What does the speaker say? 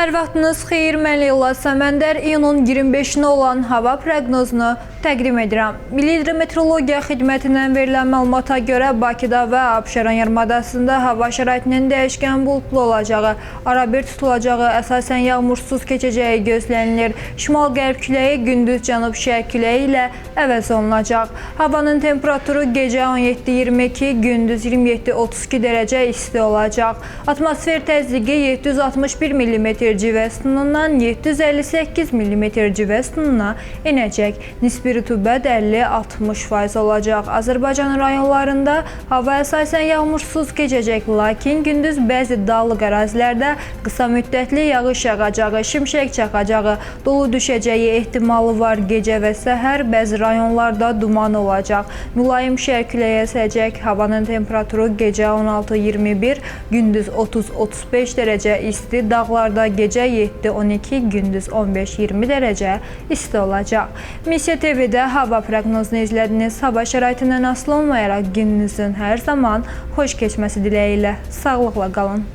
Hər vaxtınız xeyir, mən Leyla Səməndər iyunun 25-nə olan hava proqnozunu təqdim edirəm. Milli Hidrometeorologiya Xidmətindən verilən məlumata görə Bakıda və Abşeron yarımadasında hava şəraitinin dəyişkən buludlu olacağı, arabir tutulacağı, əsasən yağmursuz keçəcəyi gözlənilir. Şimal-qərb küləyi gündüz cənub-şərq küləyi ilə əvəz olunacaq. Havanın temperaturu gecə 17-22, gündüz 27-32 dərəcə isti olacaq. Atmosfer təzyiqi 761 mm civə sütunundan 758 mm civə sütununa enəcək. Nisbi rütubət 50-60% olacaq. Azərbaycan rayonlarında hava əsasən yağmursuz keçəcək, lakin gündüz bəzi dağlıq ərazilərdə qısa müddətli yağış yağacağı, şimşək çaxacağı, dolu düşəcəyi ehtimalı var. Gecə və səhər bəzi rayonlarda duman olacaq. Mülayim şərq küləyi. Havanın temperaturu gecə 16-21, gündüz 30-35 dərəcə isti, dağlarda gecə 7-12, gündüz 15-20 dərəcə isti olacaq. Misiya TV-də hava proqnozunu izlədiniz. Hava şəraitindən asılı olmayaraq gününüzün hər zaman xoş keçməsi diləyi ilə sağlıqla qalın.